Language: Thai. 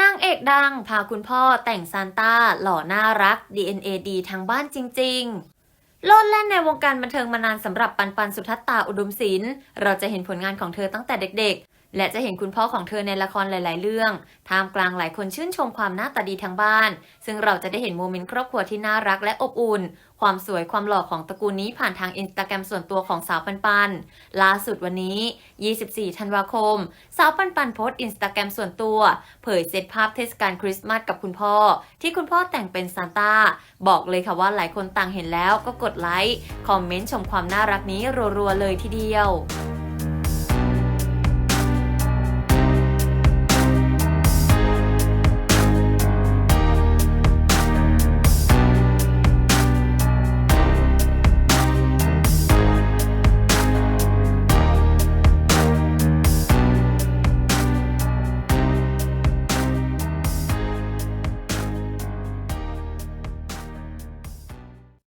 นางเอกดังพาคุณพ่อแต่งซานต้าหล่อน่ารัก DNA ดีทางบ้านจริง ๆ โลดแล่นในวงการบันเทิงมานานสำหรับปันปันสุทัศตาอุดมศิลป์เราจะเห็นผลงานของเธอตั้งแต่เด็กๆ และจะเห็นคุณพ่อของเธอในละครหลาย ๆ เรื่อง ท่ามกลางหลายคนชื่นชมความหน้าตาดีทางบ้าน ซึ่งเราจะได้เห็นโมเมนต์ครอบครัวที่น่ารักและอบอุ่น ความสวยความหล่อของตระกูลนี้ผ่านทางอินสตาแกรมส่วนตัวของสาวปันปัน ล่าสุดวันนี้ 24 ธันวาคม สาวปันปันโพสต์อินสตาแกรมส่วนตัว เผยเซตภาพเทศกาลคริสต์มาสกับคุณพ่อ ที่คุณพ่อแต่งเป็นซานต้า บอกเลยค่ะว่าหลายคนต่างเห็นแล้วก็กดไลค์ คอมเมนต์ชมความน่ารักนี้รัว ๆ เลยทีเดียว